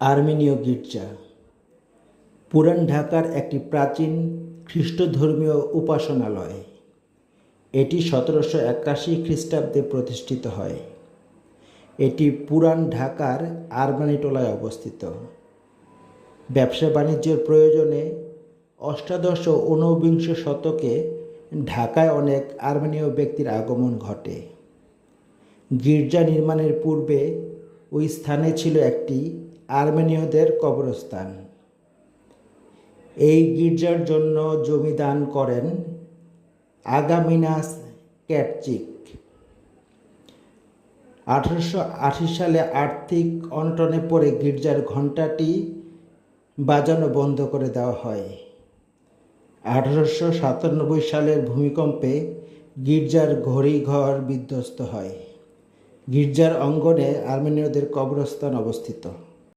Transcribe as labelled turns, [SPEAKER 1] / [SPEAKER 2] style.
[SPEAKER 1] আর্মেনীয় গির্জা। পুরান ঢাকার একটি প্রাচীন খ্রিস্টধর্মীয় উপাসনালয়। এটি সতেরোশো একাশি খ্রিস্টাব্দে প্রতিষ্ঠিত হয়। এটি পুরান ঢাকার আরমানিটোলায় অবস্থিত। ব্যবসা বাণিজ্যের প্রয়োজনে অষ্টাদশ ও ঊনবিংশ শতকে ঢাকায় অনেক আর্মেনীয় ব্যক্তির আগমন ঘটে। গির্জা নির্মাণের পূর্বে ওই স্থানে ছিল একটি আর্মেনীয়দের কবরস্থান। এই গির্জার জন্য জমি দান করেন আগামিনাস ক্যাটচিক আঠারোশো আশি সালে আর্থিক অনটনে পড়ে গির্জার ঘণ্টাটি বাজানো বন্ধ করে দেওয়া হয়। আঠারোশো সাতানব্বই সালের ভূমিকম্পে গির্জার ঘড়িঘর বিধ্বস্ত হয়। গির্জার অঙ্গনে আর্মেনীয়দের কবরস্থান অবস্থিত।